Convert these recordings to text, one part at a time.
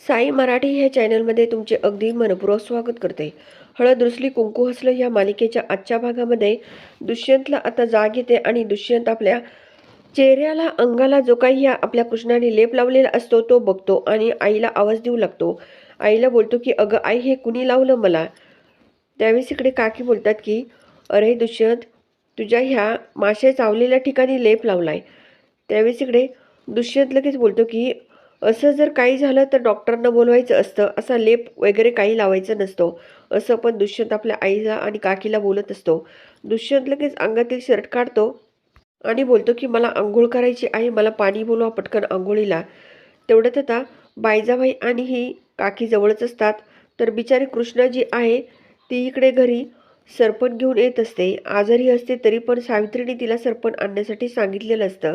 साई मराठी ह्या चॅनलमध्ये तुमचे अगदी मनपूर्वक स्वागत करते. हळद रुसली कुंकू हसलं ह्या मालिकेच्या आजच्या भागामध्ये दुष्यंतला आता जाग येते आणि दुष्यंत आपल्या चेहऱ्याला अंगाला जो काही ह्या आपल्या कृष्णाने लेप लावलेला असतो तो बघतो आणि आईला आवाज देऊ लागतो. आईला बोलतो की अगं आई हे कुणी लावलं मला? त्यावेळेस इकडे काकी बोलतात की अरे दुष्यंत तुझ्या ह्या मासे चावलेल्या ठिकाणी लेप लावलाय. त्यावेळेस इकडे दुष्यंत लगेच बोलतो की असं जर काही झालं तर डॉक्टरांना बोलवायचं असतं. असा लेप वगैरे काही लावायचं नसतो. असं पण दुष्यंत आपल्या आईला आणि काकीला बोलत असतो. दुष्यंत लगेच अंगातील शर्ट काढतो आणि बोलतो की मला आंघोळ करायची आहे. मला पाणी बोलवा पटकन आंघोळीला. तेवढ्यात आता बायजाबाई आणि ही काकी जवळच असतात. तर बिचारी कृष्णा जी आहे. ती इकडे घरी सरपण घेऊन येत असते. आजारी असते तरी पण सावित्रीने तिला सरपण आणण्यासाठी सांगितलेलं असतं.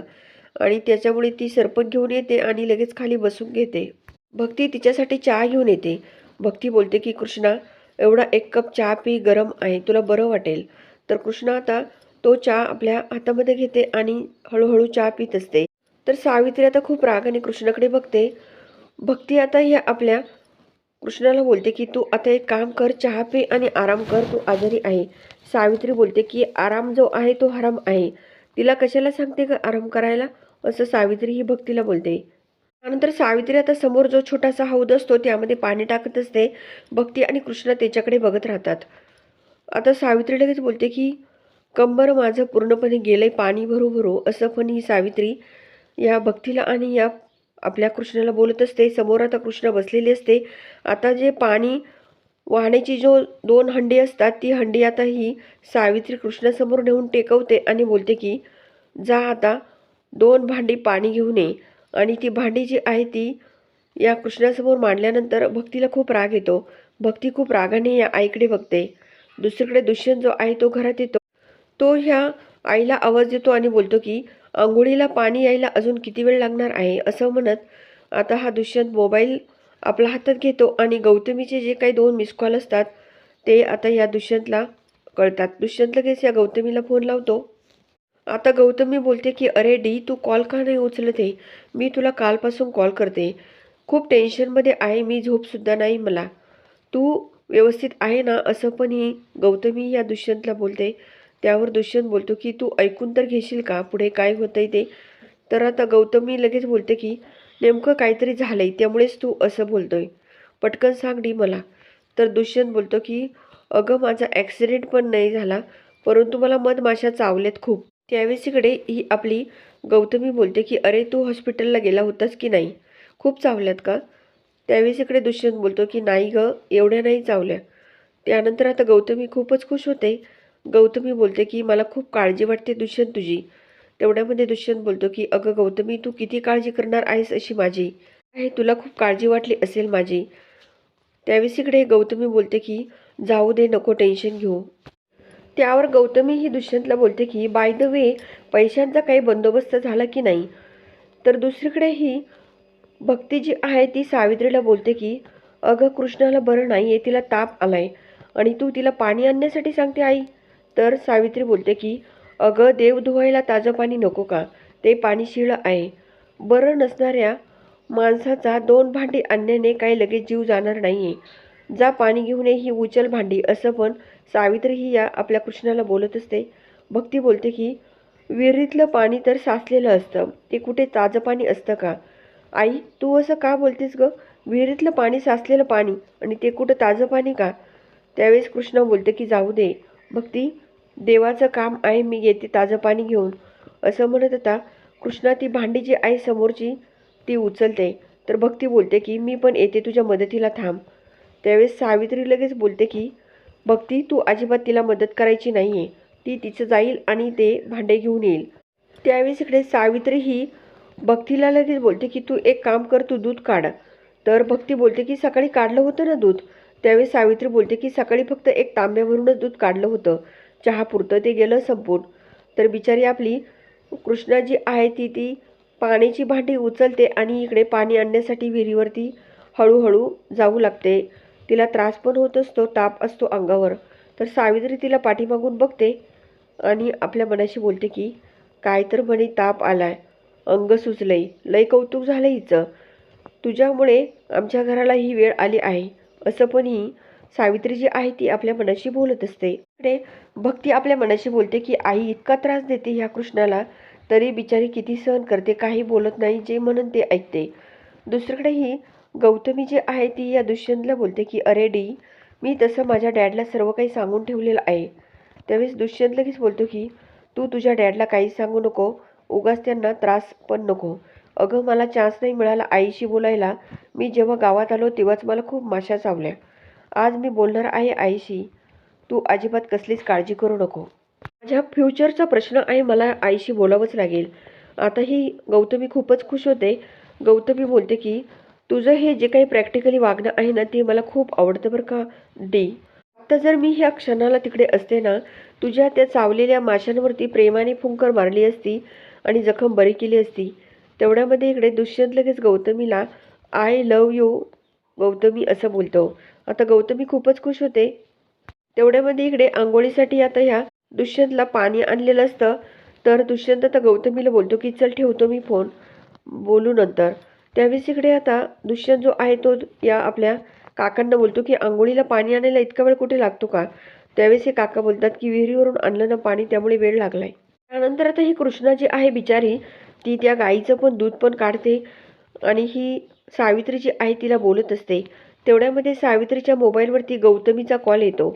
आणि त्याच्यामुळे ती सरपण घेऊन येते आणि लगेच खाली बसून घेते. भक्ती तिच्यासाठी चहा घेऊन येते. भक्ती बोलते की कृष्णा एवढा एक कप चहा पी गरम आहे तुला बरं वाटेल तर कृष्णा आता तो चहा आपल्या हातामध्ये घेते आणि हळूहळू चहा पित असते. तर सावित्री आता खूप रागाने कृष्णाकडे बघते. भक्ती आता ह्या आपल्या कृष्णाला बोलते की तू आता एक काम कर चहा पे आणि आराम कर तू आजारी आहे सावित्री बोलते की आराम जो आहे तो हराम आहे. तिला कशाला सांगते का आराम करायला? असं सावित्री ही भक्तीला बोलते. त्यानंतर सावित्री आता समोर जो छोटासा हौद असतो त्यामध्ये पाणी टाकत असते. भक्ती आणि कृष्ण त्याच्याकडे बघत राहतात. आता सावित्री लगेच बोलते की कंबर माझं पूर्णपणे गेलंय पाणी भरू भरू असं पण ही सावित्री या भक्तीला आणि या आपल्या कृष्णाला बोलत असते. समोर आता कृष्ण बसलेली असते. आता जे पाणी वाहण्याची जो दोन हंडी असतात ती हंडी आता ही सावित्री कृष्णासमोर नेऊन टेकवते आणि बोलते की जा आता दोन भांडी पाणी घेऊन ये. आणि ती भांडी जी आहे ती या कृष्णासमोर मांडल्यानंतर भक्तीला खूप राग येतो. भक्ती खूप रागाने या आईकडे बघते. दुसरीकडे दुष्यंत जो आहे तो घरात येतो. तो ह्या आईला आवाज देतो आणि बोलतो की आंघोळीला पाणी यायला अजून किती वेळ लागणार आहे? असं म्हणत आता हा दुष्यंत मोबाईल आपल्या हातात घेतो आणि गौतमीचे जे काही दोन मिस कॉल असतात ते आता या दुष्यंतला कळतात. दुष्यंत लगेच या गौतमीला फोन लावतो. आता गौतमी बोलते की अरे डी तू कॉल का नाही उचलत आहे मी तुला कालपासून कॉल करते. खूप टेन्शनमध्ये आहे मी झोपसुद्धा नाही मला. तू व्यवस्थित आहे ना? असं पण ही गौतमी या दुष्यंतला बोलते. त्यावर दुष्यंत बोलतो की तू ऐकून तर घेशील का? पुढे काय होतंय ते? तर आता गौतमी लगेच बोलते की नेमकं काहीतरी झालंय त्यामुळेच तू असं बोलतोय. पटकन सांग डी मला. तर दुष्यंत बोलतो की अगं माझा ॲक्सिडेंट पण नाही झाला परंतु मला मधमाशा चावलेत खूप. त्यावेळेस इकडे ही आपली गौतमी बोलते की अरे तू हॉस्पिटलला गेला होतास की नाही? खूप चावल्यात का? त्यावेळेस इकडे दुष्यंत बोलतो की नाही गं एवढ्या नाही चावल्या. त्यानंतर आता गौतमी खूपच खुश होते. गौतमी बोलते की मला खूप काळजी वाटते दुष्यंत तुझी. तेवढ्यामध्ये दुष्यंत बोलतो की अगं गौतमी तू किती काळजी करणार आहेस अशी माझी? आहे तुला खूप काळजी वाटली असेल माझी. त्यावेळेस इकडे गौतमी बोलते की जाऊ दे नको टेन्शन घेऊ. त्यावर गौतमी ही दुष्यंतला बोलते की बाय द वे पैशांचा काही बंदोबस्त झाला की नाही? तर दुसरीकडे ही भक्ती जी आहे ती सावित्रीला बोलते की अगं कृष्णाला बरं नाही आहे तिला ताप आलाय आणि तू तिला पाणी आणण्यासाठी सांगते आई. तर सावित्री बोलते की अगं देव धुवायला ताजं पाणी नको का? ते पाणी शिळं आहे. बरं नसणाऱ्या माणसाचा दोन भांडी आणण्याने काही लगेच जीव जाणार नाही आहे जा पाणी घेऊन ये ही उचल भांडी. असं पण सावित्री ही या आपल्या कृष्णाला बोलत असते. भक्ती बोलते की विहिरीतलं पाणी तर साचलेलं असतं. ते कुठे ताजं पाणी असतं का? आई तू असं का बोलतेस गं? विहिरीतलं पाणी साचलेलं पाणी आणि ते कुठं ताजं पाणी का? त्यावेळेस कृष्ण बोलते की जाऊ दे. भक्ती देवाचं काम आहे मी येते ताजं पाणी घेऊन. असं म्हणत होता कृष्णा ती भांडी जी आहे समोरची ती उचलते. तर भक्ती बोलते की मी पण येते तुझ्या मदतीला थांब. त्यावेळेस सावित्री लगेच बोलते की भक्ती तू अजिबात तिला मदत करायची नाही आहे ती तिचं जाईल आणि ते भांडे घेऊन येईल. त्यावेळेस इकडे सावित्री ही भक्तीला लगेच बोलते की तू एक काम कर तू दूध काढ. तर भक्ती बोलते की सकाळी काढलं होतं ना दूध? त्यावेळेस सावित्री बोलते की सकाळी फक्त एक तांब्यावरूनच दूध काढलं होतं. चहापुरतं ते गेलं संपून. तर बिचारी आपली कृष्णा जी आहे ती ती पाण्याची भांडी उचलते आणि इकडे पाणी आणण्यासाठी विहिरीवरती हळूहळू जाऊ लागते. तिला त्रास पण होत असतो ताप असतो अंगावर. तर सावित्री तिला पाठीमागून बघते आणि आपल्या मनाशी बोलते की काय तर म्हणे ताप आलाय. अंग सुचलंय लय कौतुक झालं हिचं. तुझ्यामुळे आमच्या घराला ही वेळ आली आहे. असं पण ही सावित्री जी आहे ती आपल्या मनाशी बोलत असते. इकडे भक्ती आपल्या मनाशी बोलते की आई इतका त्रास देते ह्या कृष्णाला तरी बिचारी किती सहन करते काही बोलत नाही जे म्हणून ते ऐकते. दुसरीकडे ही गौतमी जी आहे ती या दुष्यंतला बोलते की अरे डी मी तसं माझ्या डॅडला सर्व काही सांगून ठेवलेलं आहे. त्यावेळेस दुष्यंत लगेच बोलतो की तू तुझ्या डॅडला काही सांगू नको उगाच त्यांना त्रास पण नको. अगं मला चान्स नाही मिळाला आईशी बोलायला. मी जेव्हा गावात आलो तेव्हाच मला खूप माशा चावल्या. आज मी बोलणार आहे आईशी. तू अजिबात कसलीच काळजी करू नको. माझ्या फ्युचरचा प्रश्न आहे मला आईशी बोलावंच लागेल. आता ही गौतमी खूपच खुश होते. गौतमी बोलते की तुझं हे जे काही प्रॅक्टिकली वागणं आहे ना ते मला खूप आवडतं बरं का डी. आता जर मी ह्या क्षणाला तिकडे असते ना तुझ्या त्या चावलेल्या माशांवरती प्रेमाने फुंकर मारली असती आणि जखम बरी केली असती तेवढ्यामध्ये इकडे दुष्यंत लगेच गौतमीला आय लव यू गौतमी असं बोलतो. आता गौतमी खूपच खुश होते. तेवढ्यामध्ये इकडे आंघोळीसाठी आता ह्या दुष्यंतला पाणी आणलेलं असतं. तर दुष्यंत आता गौतमीला बोलतो की चल ठेवतो मी फोन बोलू नंतर. त्यावेळेस इकडे आता दुष्यंत जो आहे तो या आपल्या काकांना बोलतो की आंघोळीला पाणी आणायला इतका वेळ कुठे लागतो का? त्यावेळेस हे काका बोलतात की विहिरीवरून आणलं ना पाणी त्यामुळे वेळ लागलाय. त्यानंतर आता ही कृष्णा जी आहे बिचारी ती त्या गाईचं पण दूध पण काढते आणि ही सावित्री जी आहे तिला बोलत असते. तेवढ्यामध्ये सावित्रीच्या मोबाईलवरती गौतमीचा कॉल येतो.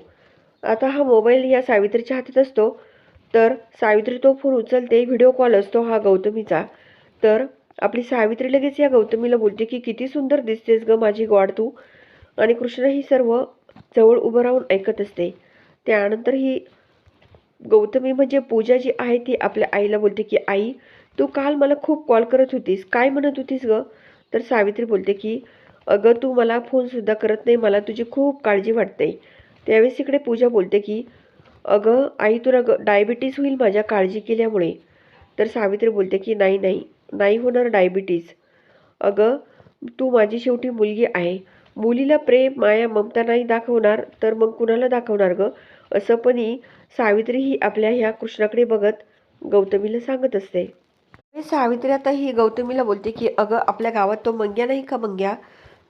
आता हा मोबाईल या सावित्रीच्या हातात असतो. तर सावित्री तो फोन उचलते व्हिडिओ कॉल असतो हा गौतमीचा. तर आपली सावित्री लगेच या गौतमीला बोलते की किती सुंदर दिसतेस ग माझी गॉड तू. आणि कृष्ण ही सर्व जवळ उभं राहून ऐकत असते. त्यानंतर ही गौतमी म्हणजे पूजा जी आहे ती आपल्या आईला बोलते की आई तू काल मला खूप कॉल करत होतीस. काय म्हणत होतीस ग? तर सावित्री बोलते की अगं तू मला फोनसुद्धा करत नाही. मला तुझी खूप काळजी वाटते. त्यावेळेस इकडे पूजा बोलते की अगं आई तुला ग डायबिटीस होईल माझ्या काळजी केल्यामुळे. तर सावित्री बोलते की नाही नाही. नाही होणार डायबिटीज अगं तू माझी शेवटी मुलगी आहे. मुलीला प्रेम माया ममता नाही दाखवणार तर मग कुणाला दाखवणार ग? असं पण सावित्री ही आपल्या ह्या कृष्णाकडे बघत गौतमीला सांगत असते. सावित्री आता ही गौतमीला बोलते की अगं आपल्या गावात तो मंग्या नाही का मंग्या?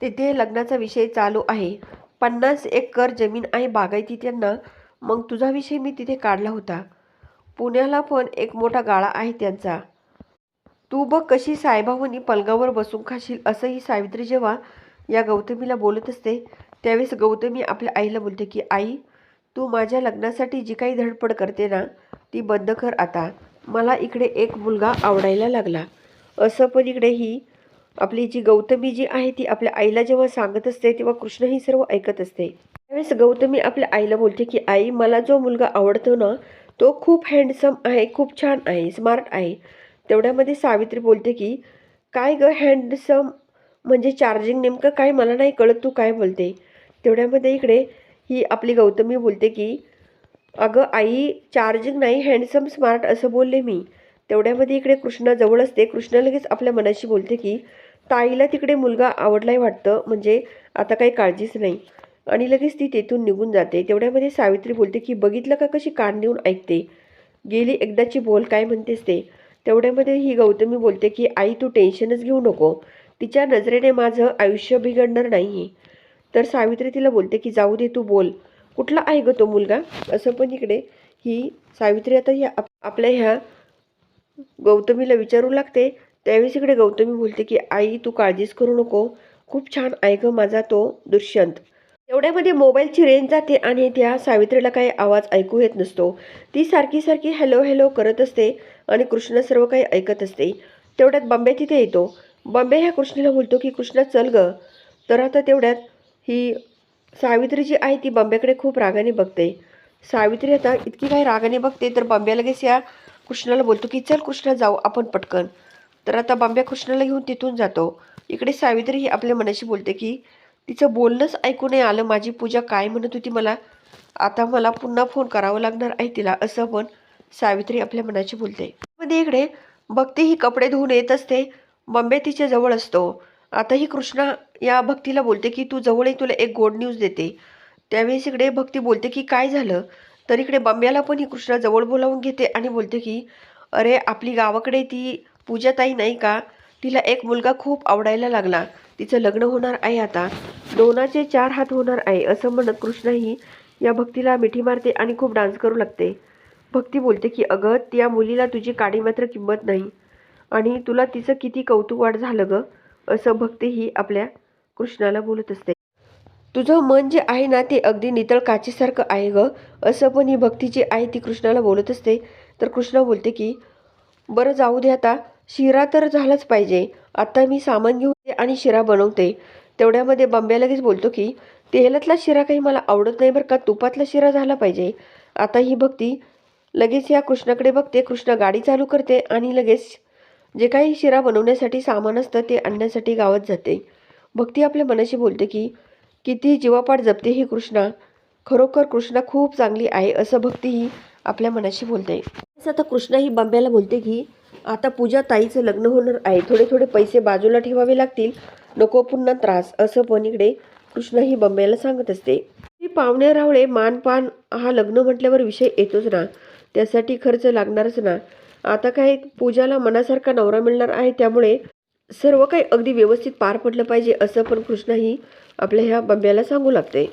तिथे लग्नाचा विषय चालू आहे. पन्नास एकर जमीन आहे बागायती त्यांना. मग तुझा विषय मी तिथे काढला होता. पुण्याला पण एक मोठा गाळा आहे त्यांचा. तू बघ कशी साहेबावनी पलंगावर बसून खाशील असंही सावित्री जेव्हा या गौतमीला बोलत असते त्यावेळेस गौतमी आपल्या आईला बोलते की आई तू माझ्या लग्नासाठी जी काही धडपड करते ना ती बंद कर आता. मला इकडे एक मुलगा आवडायला लागला. असं पण इकडे ही आपली जी गौतमी जी आहे ती आपल्या आईला जेव्हा सांगत असते तेव्हा कृष्ण ही सर्व ऐकत असते. त्यावेळेस गौतमी आपल्या आईला बोलते की आई मला जो मुलगा आवडतो ना तो खूप हँडसम आहे खूप छान आहे स्मार्ट आहे. तेवढ्यामध्ये सावित्री बोलते की काय ग हँडसम म्हणजे चार्जिंग नेमकं काय? मला नाही कळत तू काय बोलते. तेवढ्यामध्ये इकडे ही आपली गौतमी बोलते की अगं आई चार्जिंग नाही हँडसम स्मार्ट असं बोलले मी. तेवढ्यामध्ये इकडे कृष्णा जवळ असते. कृष्णा लगेच आपल्या मनाशी बोलते की ताईला तिकडे मुलगा आवडलाय वाटतं म्हणजे आता काही काळजीच नाही. आणि लगेच ती तेथून निघून जाते. तेवढ्यामध्ये सावित्री बोलते की बघितलं का कशी कान देऊन ऐकते? गेली एकदाची बोल काय म्हणतेस ते? तेवढ्यामध्ये ही गौतमी बोलते की आई तू टेन्शनच घेऊ नको. तिच्या नजरेने माझं आयुष्य बिघडणार नाही तर सावित्री तिला बोलते की जाऊ दे तू बोल. कुठला आहे ग तो मुलगा? असं पण इकडे ही सावित्री आता ह्या आपल्या ह्या गौतमीला विचारू लागते. त्यावेळेस इकडे गौतमी बोलते की आई तू काळजीच करू नको. खूप छान आहे ग माझा तो दुष्यंत. एवढ्यामध्ये मोबाईलची रेंज जाते आणि त्या सावित्रीला काही आवाज ऐकू येत नसतो. ती सारखी सारखी हॅलो हॅलो करत असते. आणि कृष्ण सर्व काही ऐकत असते. तेवढ्यात बंबे तिथे येतो. बंबे ह्या कृष्णीला बोलतो की कृष्ण चल ग. तर आता तेवढ्यात ही सावित्री जी आहे ती बंब्याकडे खूप रागाने बघते. सावित्री आता इतकी काही रागाने बघते तर बंब्या लगेच या कृष्णाला बोलतो की चल कृष्णा जाऊ आपण पटकन. तर आता बंब्या कृष्णाला घेऊन तिथून जातो. इकडे सावित्री ही आपल्या मनाशी बोलते की तिचं बोलणंच ऐकू नाही आलं. माझी पूजा काय म्हणत होती मला? आता मला पुन्हा फोन करावं लागणार आहे तिला असं पण सावित्री आपल्या मनाशी बोलते. मध्ये इकडे भक्ती ही कपडे धुवून येत असते. बंबे तिच्या जवळ असतो. आताही कृष्णा या भक्तीला बोलते की तू जवळ ये तुला एक गोड न्यूज देते. त्यावेळेस इकडे भक्ती बोलते की काय झालं? तर इकडे बंब्याला पण ही कृष्णा जवळ बोलावून घेते आणि बोलते की अरे आपली गावाकडे ती पूजाताई नाही का? तिला एक मुलगा खूप आवडायला लागला. तिचं लग्न होणार आहे आता. दोनाचे चार हात होणार आहे असं म्हणत कृष्णाही या भक्तीला मिठी मारते आणि खूप डान्स करू लागते. भक्ती बोलते की अगं त्या मुलीला तुझी काडी मात्र किंमत नाही आणि तुला तिचं किती कौतुक वाढ झालं ग असं भक्ती ही आपल्या कृष्णाला बोलत असते. तुझं मन जे आहे ना ते अगदी नितळ काचेसारखं आहे ग असं पण ही भक्ती जी आहे ती कृष्णाला बोलत असते. तर कृष्णा बोलते की बरं जाऊ दे आता. शिरा तर झालाच पाहिजे. आता मी सामान घेऊन आणि शिरा बनवते. तेवढ्यामध्ये बंब्या लगेच बोलतो की तेलातला शिरा काही मला आवडत नाही बरं का. तुपातला शिरा झाला पाहिजे. आता ही भक्ती लगेच या कृष्णाकडे बघते कृष्ण गाडी चालू करते आणि लगेच जे काही शिरा बनवण्यासाठी सामान असतं ते आणण्यासाठी गावात जाते. भक्ती आपल्या मनाशी बोलते की किती जीवापाड जपते ही कृष्णा. खरोखर कृष्णा खूप चांगली आहे असं भक्ती ही आपल्या मनाशी बोलते. तसं आता कृष्णा ही बांब्याला बोलते की आता पूजा ताईचं लग्न होणार आहे. थोडे थोडे पैसे बाजूला ठेवावे लागतील. नको पुन्हा त्रास. असं पण इकडे कृष्णा ही बंब्याला सांगत असते. ही पाहुणे रावळे मानपान हा लग्न म्हटल्यावर विषय येतोच ना. त्यासाठी खर्च लागणारच ना. आता काय पूजाला मनासारखा नवरा मिळणार आहे त्यामुळे सर्व काही अगदी व्यवस्थित पार पडलं पाहिजे असं पण कृष्णाही आपल्या ह्या बंब्याला सांगू लागते.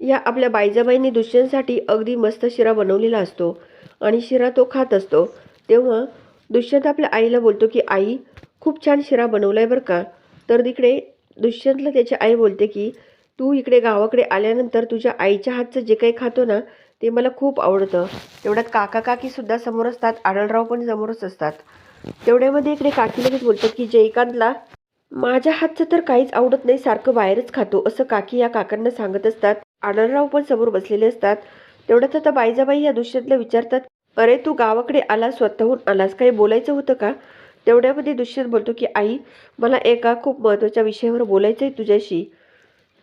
या आपल्या बायजाबाईंनी दुष्यंतसाठी अगदी मस्त शिरा बनवलेला असतो आणि शिरा तो खात असतो. तेव्हा दुष्यंत आपल्या आईला बोलतो की आई खूप छान शिरा बनवला आहे बरं का. तर तिकडे दुष्यंतला त्याची आई बोलते की तू इकडे गावाकडे आल्यानंतर तुझ्या आईच्या हातचं जे काही खातो ना ते मला खूप आवडतं. तेवढ्यात काका काकीसुद्धा समोर असतात आढळराव पण समोरच असतात. तेवढ्यामध्ये इकडे काकी लगेच बोलतात की जयकांतला माझ्या हातचं तर काहीच आवडत नाही सारखं बाहेरच खातो असं काकी या काकांना सांगत असतात. आढळराव पण समोर बसलेले असतात. तेवढ्यात आता बाईजाबाई या दुष्यंतला विचारतात अरे तू गावाकडे आला स्वतःहून आलास काही बोलायचं होतं का? तेवढ्यामध्ये दुष्यंत बोलतो की आई मला एका खूप महत्त्वाच्या विषयावर बोलायचं आहे तुझ्याशी.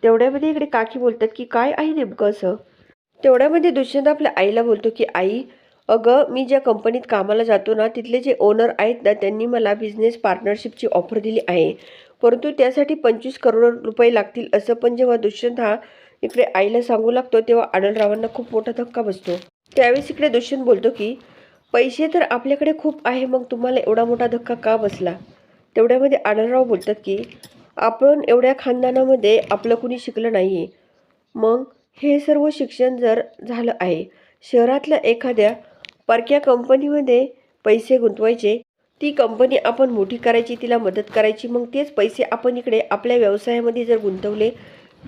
तेवढ्यामध्ये इकडे काकी बोलतात की काय आहे नेमकं असं? तेवढ्यामध्ये दुष्यंत आपल्या आईला बोलतो की आई अगं मी ज्या कंपनीत कामाला जातो ना तिथले जे ओनर आहेत ना त्यांनी मला बिझनेस पार्टनरशिपची ऑफर दिली आहे. परंतु त्यासाठी पंचवीस करोड रुपये लागतील असं पण जेव्हा दुष्यंत हा इकडे आईला सांगू लागतो तेव्हा आनंदरावांना खूप मोठा धक्का बसतो. त्यावेळेस इकडे दुष्यंत बोलतो की पैसे तर आपल्याकडे खूप आहे मग तुम्हाला एवढा मोठा धक्का का बसला? तेवढ्यामध्ये आढळराव बोलतात की आपण एवढ्या खानदानामध्ये आपलं कुणी शिकलं नाही आहे मग हे सर्व शिक्षण जर झालं आहे शहरातल्या एखाद्या परक्या कंपनीमध्ये पैसे गुंतवायचे ती कंपनी आपण मोठी करायची तिला मदत करायची मग तेच पैसे आपण इकडे आपल्या व्यवसायामध्ये जर गुंतवले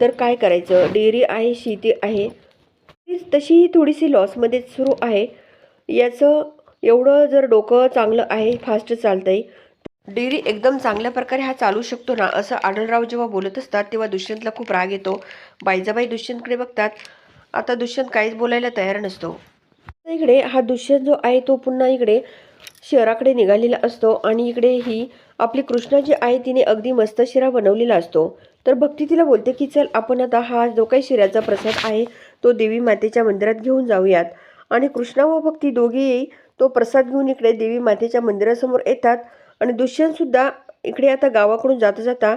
तर काय करायचं? डेअरी आहे शेती आहे. तीच तशीही थोडीशी लॉसमध्येच सुरू आहे. याचं एवढं जर डोकं चांगलं आहे फास्ट चालतं आहे डेअरी एकदम चांगल्या प्रकारे हा चालू शकतो ना असं आढळराव जेव्हा बोलत असतात तेव्हा दुष्यंतला खूप राग येतो. बाईजाबाई दुष्यंतकडे बघतात. आता दुष्यंत काहीच बोलायला तयार नसतो. इकडे हा दुष्यंत जो आहे तो पुन्हा इकडे शहराकडे निघालेला असतो आणि इकडे ही आपली कृष्णा जी आहे तिने अगदी मस्त शिरा बनवलेला असतो. तर भक्ती तिला बोलते की चल आपण आता हा जो काही शिऱ्याचा प्रसाद आहे तो देवी मातेच्या मंदिरात घेऊन जाऊयात. आणि कृष्णा व भक्ती दोघेही तो प्रसाद घेऊन इकडे देवी मातेच्या मंदिरासमोर येतात. आणि दुष्यंतसुद्धा इकडे आता गावाकडून जाता जाता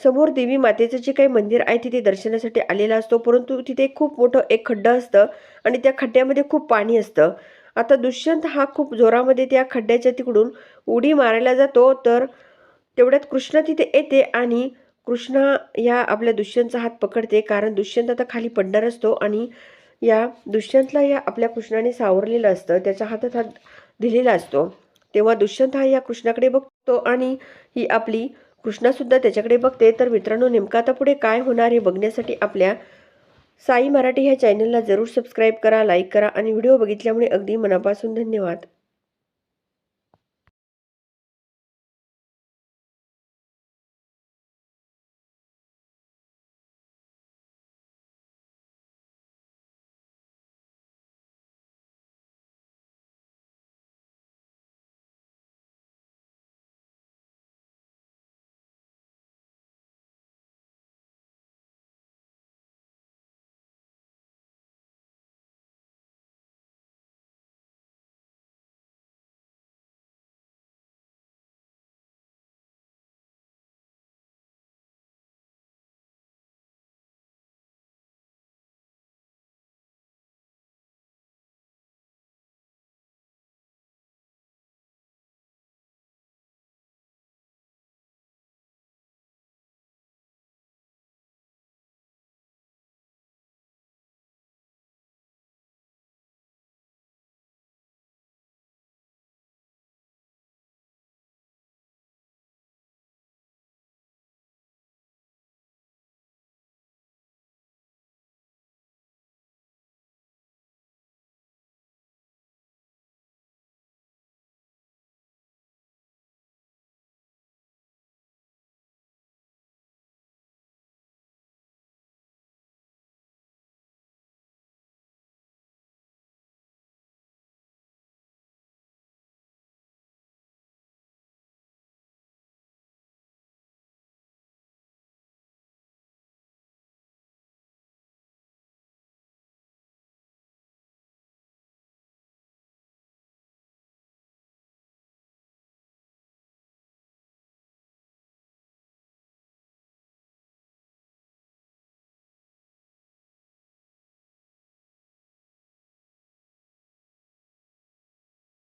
समोर देवी मातेचं जे काही मंदिर आहे तिथे दर्शनासाठी आलेला असतो. परंतु तिथे खूप मोठं एक खड्डं असतं आणि त्या खड्ड्यामध्ये खूप पाणी असतं. आता दुष्यंत हा खूप जोरामध्ये त्या खड्ड्याच्या तिकडून उडी मारायला जातो. तर तेवढ्यात कृष्णा तिथे येते आणि कृष्णा या आपल्या दुष्यंतचा हात पकडते. कारण दुष्यंत आता खाली पडणार असतो आणि या दुष्यंतला या आपल्या कृष्णाने सावरलेलं असतं. त्याच्या हातात हात दिलेला असतो. तेव्हा दुष्यंत हा या कृष्णाकडे बघतो आणि ही आपली कृष्णासुद्धा त्याच्याकडे बघते. तर मित्रांनो नेमकं आता पुढे काय होणार हे बघण्यासाठी आपल्या साई मराठी ह्या चॅनलला जरूर सबस्क्राईब करा लाईक करा आणि व्हिडिओ बघितल्यामुळे अगदी मनापासून धन्यवाद.